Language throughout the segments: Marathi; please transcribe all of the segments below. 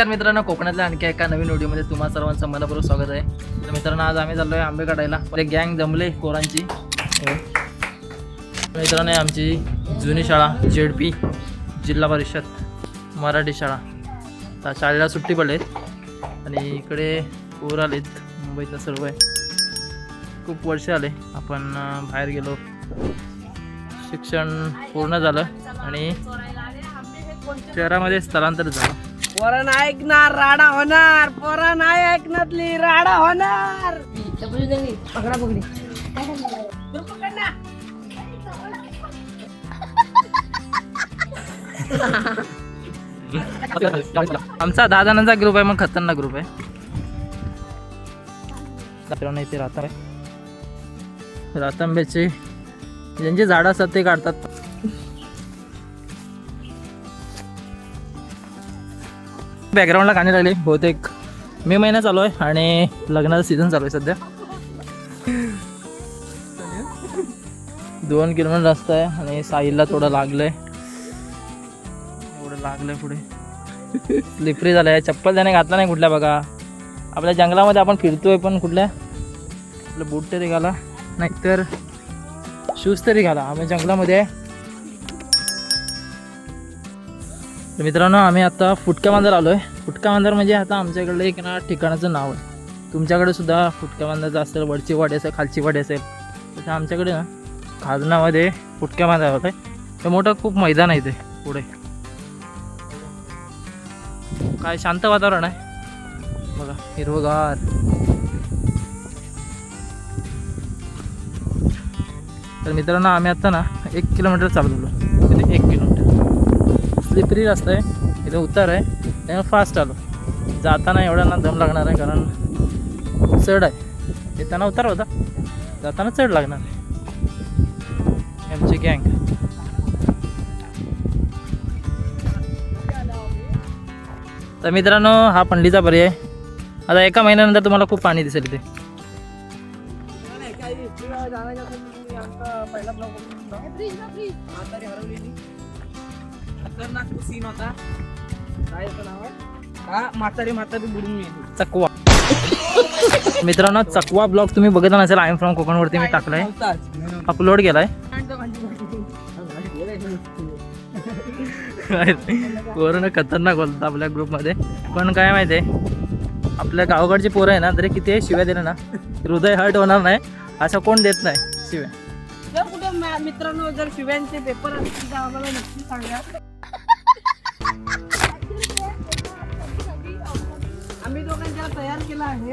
नमस्कार मित्रांनो कोकणातल्या आणखी एका नवीन व्हिडिओमध्ये तुम्हा सर्वांचं मनपूर्वक स्वागत आहे. तर मित्रांनो आज आम्ही चाललो आहे आंबे काढायला. एक गँग जमले पोरांची. मित्रांनो आमची जुनी शाळा जेड पी जिल्हा परिषद मराठी शाळा. आता शाळेला सुट्टी पडले आणि इकडे पोर आलेत मुंबईतनं सर्व. आहे खूप वर्ष आले आपण बाहेर गेलो. शिक्षण पूर्ण झालं. आणि शहरामध्ये स्थलांतर झालं. पोरं नाही ऐकणार राडा होणार. पोरं नाही ऐकणारली राडा होणार. पकडा पकडी. आमचा दहा जणांचा ग्रुप आहे मग खतरनाक ग्रुप आहे. ते राहता रातांबे रातांब्याचे ज्यांची झाडं असतात ते काढतात. बॅकग्राऊंडला गाणी लागली बहुतेक मे महिना चालू आहे आणि लग्नाचा सीझन चालू आहे सध्या. दोन किलोमीटर रस्ता आहे आणि साहिलला थोडं लागलंय. एवढं लागलंय पुढे. स्लिपरी झालंय. चप्पल त्याने घातला नाही कुठल्या बघा. आपल्या जंगलामध्ये आपण फिरतोय पण कुठल्या? आपलं बूट तरी घाला. नाहीतर शूज तरी घाला. आम्ही जंगलामध्ये आहे तर मित्रांनो आम्ही आता फुटका बांधार आलो आहे फुटका बांधार म्हणजे आता आमच्याकडलं एक ना ठिकाणाचं नाव आहे. तुमच्याकडे सुद्धा फुटक्या बांधारचं असेल वरची वाडी असेल खालची वाडी असेल तसं आमच्याकडे ना खाजनामध्ये फुटक्या बांधार होत आहे ते मोठं खूप मैदान आहे ते पुढे. काय शांत वातावरण आहे. बघा हिरवगार. तर मित्रांनो आम्ही आता ना एक किलोमीटर चालवलो स्लिपरी रस्ता आहे. इथे उतार आहे. त्यामुळे फास्ट आलो. जाताना एवढा ना दम लागणार आहे कारण चढ आहे. येताना उतार होता. जाताना चढ लागणार आहे. आमची गँग तर मित्रांनो हा पंडीचा पर्याय आता एका महिन्यानंतर तुम्हाला खूप पाणी दिसेल इथे. पहिला म्हातारी हरवलेली खतरनाक सीन होता. काय याचं नाव आहे म्हातारी म्हातारी बुडून गेली. चकवा. मित्रांनो चकवा ब्लॉग तुम्ही बघितला नसेल आय एम फ्रॉम कोकणवरती मी टाकलाय. अपलोड केलाय. पोरं खतरनाक बोलतात आपल्या ग्रुपमध्ये पण काय माहिती आहे आपल्या गावाकडची पोरं आहे ना तरी किती शिव्या दिल्या ना हृदय हर्ट होणार नाही असं कोण देत नाही शिव्या. जर कुठे मित्रांनो जर शिव्यांचे पेपर असतील तर आम्हाला नक्की सांगा. आम्ही दोघांच्या तयार केला आहे.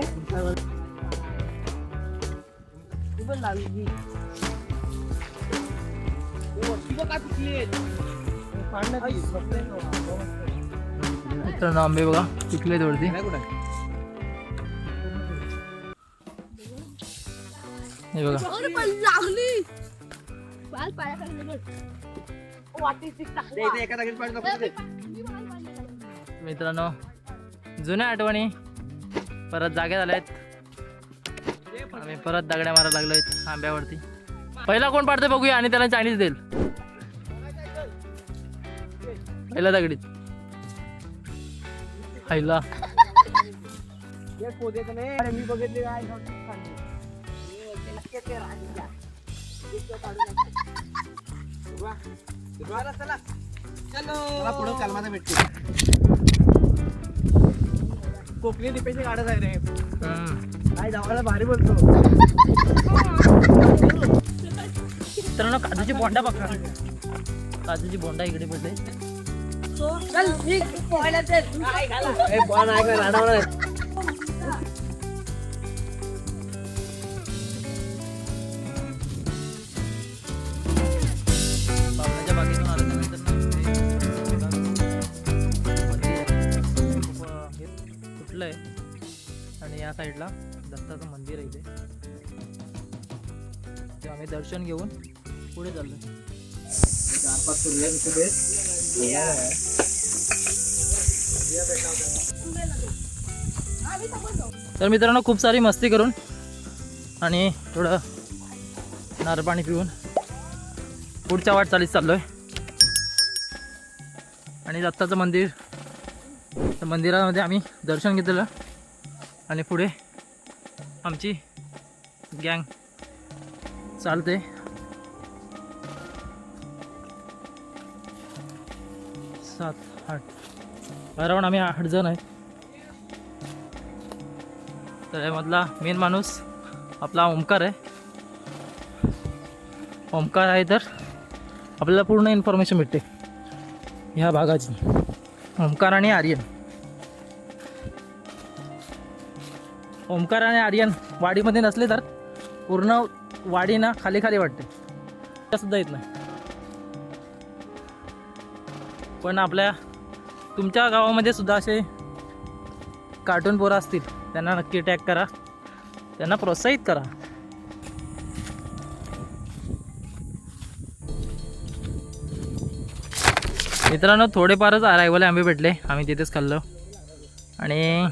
मित्रांनो आंबे बघा पिकले वरती. हे बघा. मित्रांनो जुन्या आठवणी परत जाग्या झाल्या आहेत आम्ही परत दगड्या मारायला लागलोय आंब्यावरती. पहिला कोण पाडतोय बघूया आणि त्याला चायनीज देईल. पहिला दगडीत पहिला. हे पोदेचं नाही. अरे कोकणी लिपेची गाडच आहे रे. काय धावायला भारी बोलतो. मित्रांनो काजूची बोंडा बघा. काजूची बोंडा इकडे पडले चल ठीक पहिला ते ए, बॉल साईडला दत्ताचं मंदिर आहे इथे. ते आम्ही दर्शन घेऊन पुढे चाललो तर मित्रांनो खूप सारी मस्ती करून आणि थोडं नार पाणी पिऊन पुढच्या वाट चालित चाललो चाललोय. आणि दत्ताचं मंदिर तर मंदिरामध्ये आम्ही दर्शन घेतलेलं. आणि पुढे आमची गँग. चालते. सात आठ. अराऊंड आम्ही आठ जण आहे तर यामधला मेन माणूस आपला ओमकार आहे. ओमकार आहे तर आपल्याला पूर्ण इन्फॉर्मेशन भेटते. ह्या भागाची. ओमकार आणि आर्यन. ओमकार आणि आर्यन वाडीमध्ये नसले तर पूर्ण वाडी ना खाली खाली वाटते. सुद्धा येत नाही. पण आपल्या तुमच्या गावामध्ये सुद्धा असे कार्टून पोरं असतील. त्यांना नक्की टॅग करा. त्यांना प्रोत्साहित करा. मित्रांनो थोडेफारच अरायवल आंबे भेटले. आम्ही तिथेच खाल्लो. आणि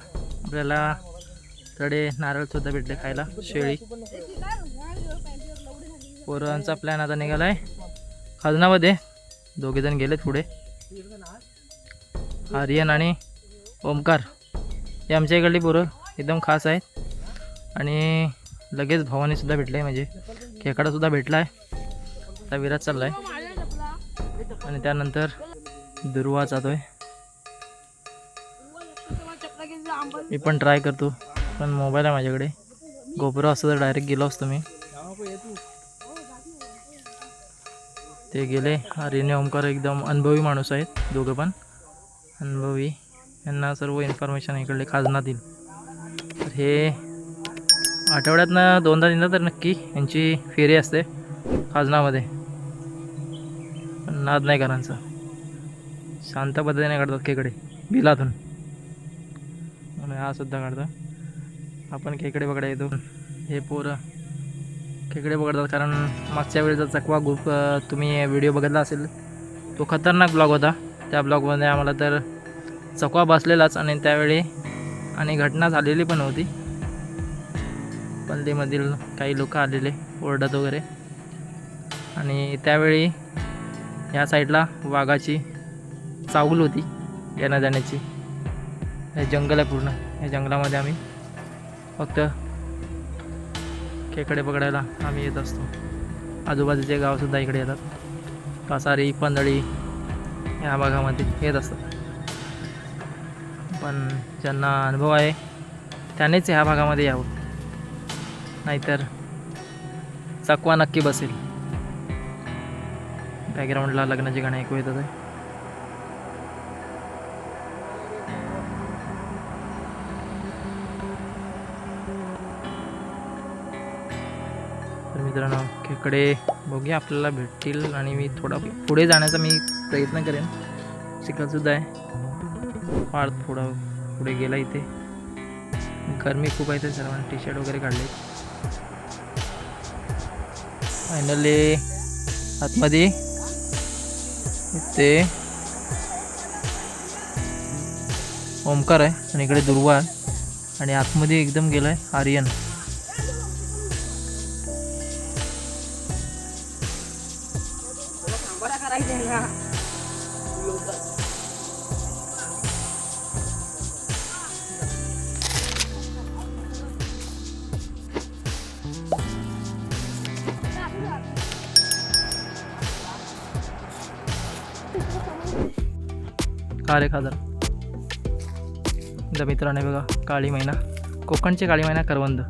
आपल्याला थोडे नारळसुद्धा भेटले खायला शेळी. पोरांचा प्लॅन आता निघाला आहे खजनामध्ये दोघेजण गेलेत पुढे. आर्यन आणि ओमकार. हे आमच्या इकडली पोरं एकदम खास आहेत. आणि लगेच भावानीसुद्धा भेटले म्हणजे. खेकडासुद्धा भेटला आहे आता विराज चालला आहे आणि त्यानंतर दुर्वा जातोय मी पण ट्राय करतो. पण मोबाईल आहे माझ्याकडे. गोप्रो असतं तर डायरेक्ट गेलो असतो मी. ते गेले. आर्यने ओमकार एकदम अनुभवी माणूस आहेत. दोघं पण. अनुभवी. यांना सर्व इन्फॉर्मेशन इकडले खाजना देईल तर हे आठवड्यातनं दोनदा तीनदा तर नक्की यांची फेरी असते खाजनामध्ये. पण नाद नाही घरांचा शांत पद्धतीने काढतात खेकडे. बिलातून. आणि हा सुद्धा काढतात आपण खेकडे पकडा येतो. हे पोरं खेकडे पकडतात कारण मागच्या वेळेचा चकवा ग्रुप तुम्ही व्हिडिओ बघितला असेल तो खतरनाक ब्लॉग होता. त्या ब्लॉगमध्ये आम्हाला तर चकवा बसलेलाच आणि त्यावेळी आणि घटना झालेली पण होती. पल्लीमधील काही लोक आलेले ओरडत वगैरे. आणि त्यावेळी ह्या साईडला वाघाची चावल होती येण्या जाण्याची हे जंगल आहे पूर्ण. या जंगलामध्ये आम्ही फक्त खेकडे पकडायला आम्ही येत असतो. आजूबाजूचे गावसुद्धा इकडे येतात. कासारी पंदळी या भागामध्ये येत असतात. पण ज्यांना अनुभव आहे त्यानेच ह्या भागामध्ये यावं. नाहीतर चकवा नक्की बसेल. बॅकग्राऊंडला लग्नाची गाणी ऐकू येतात मित्रांनो खेकडे बघूया आपल्याला भेटतील आणि मी थोडा पुढे जाण्याचा मी प्रयत्न करेन. चिखलसुद्धा आहे. फार थोडा पुढे गेला इथे. गरमी खूप आहे ते सर्वांनी. टी शर्ट वगैरे काढले फायनली आतमध्ये ते ओमकार आहे आणि इकडे दुर्वा आहे. आणि आतमध्ये एकदम गेला आहे आर्यन. करायचं ना का रे खादर? द मित्राने बघा काळी मैना. कोकणची काळी मैना करवंद.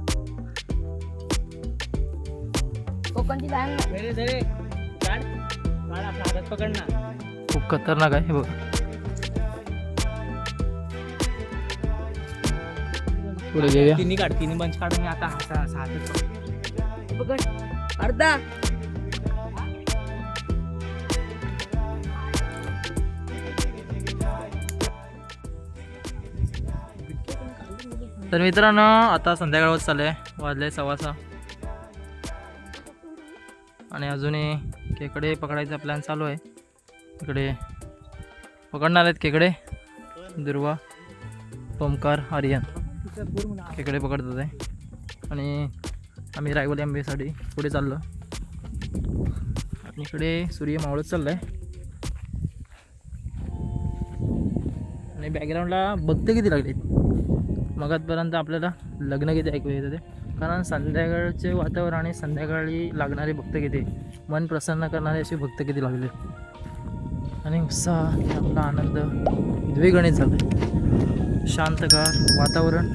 कोकणची खूप खतरनाक आहे बघा. पुढे घेऊया तिन्ही काढ तिन्ही बंच काढ मी आता हाता हात पकड. अर्धा. तर मित्रांनो आता संध्याकाळ होत चालू आहे वाजले सव्वा सहा आणि अजूनही खेकडे पकडायचा प्लॅन चालू आहे. इकडे पकडणार आहेत खेकडे दुर्वा ओमकार आर्यन. खेकडे पकडतात आहे आणि आम्ही रायवली आंबेसाठी पुढे चाललो. आणि इकडे सूर्य मावळत चालला आहे आणि बॅकग्राऊंडला बघते किती लागले मगातपर्यंत आपल्याला लग्न किती ऐकू येतं ते कारण संध्याकाळचे वातावरण आणि संध्याकाळी लागणारे भक्त किती. मन प्रसन्न करणारे असे भक्त किती लागले आणि उत्साह आपला आनंद द्विगणित झाला शांतगार वातावरण.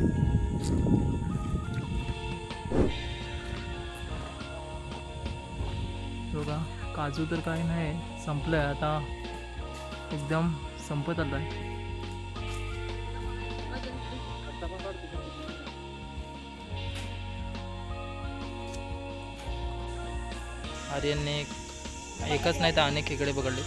बघा काजू तर काही नाही संपलं आहे आता एकदम संपत आलं आहे आर्यनने एकच नाही तर अनेक खेकडे पकडले.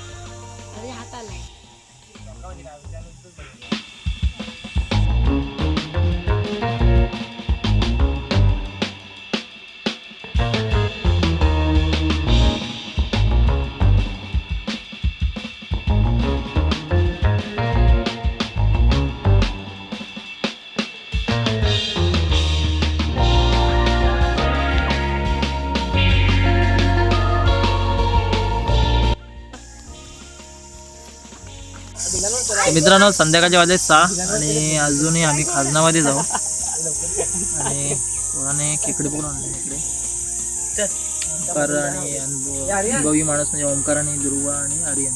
मित्रांनो संध्याकाळचे वाजले सहा आणि अजूनही आम्ही खाजनामध्ये जाऊ. आणि कोणाने खेकडे पकडून आणले इकडे. ओंकार आणि अनुभवी माणूस म्हणजे ओंकार आणि ध्रुव आणि आर्यन.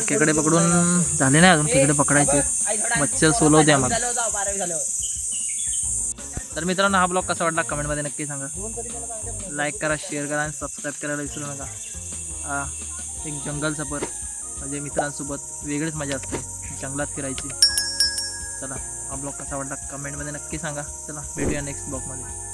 खेकडे पकडून झाले नाही अजून खेकडे पकडायचे. मच्छर सोलवते आम्हाला. तर मित्रांनो हा ब्लॉग कसा वाटला कमेंटमध्ये नक्की सांगा. लाईक करा शेअर करा आणि सबस्क्राईब करायला विसरू नका. हा एक जंगल सफर. म्हणजे मित्रांसोबत वेगळीच मजा असते. जंगलात फिरायची. चला हा ब्लॉग कसा वाटला कमेंटमध्ये नक्की सांगा. चला भेटूया नेक्स्ट ब्लॉगमध्ये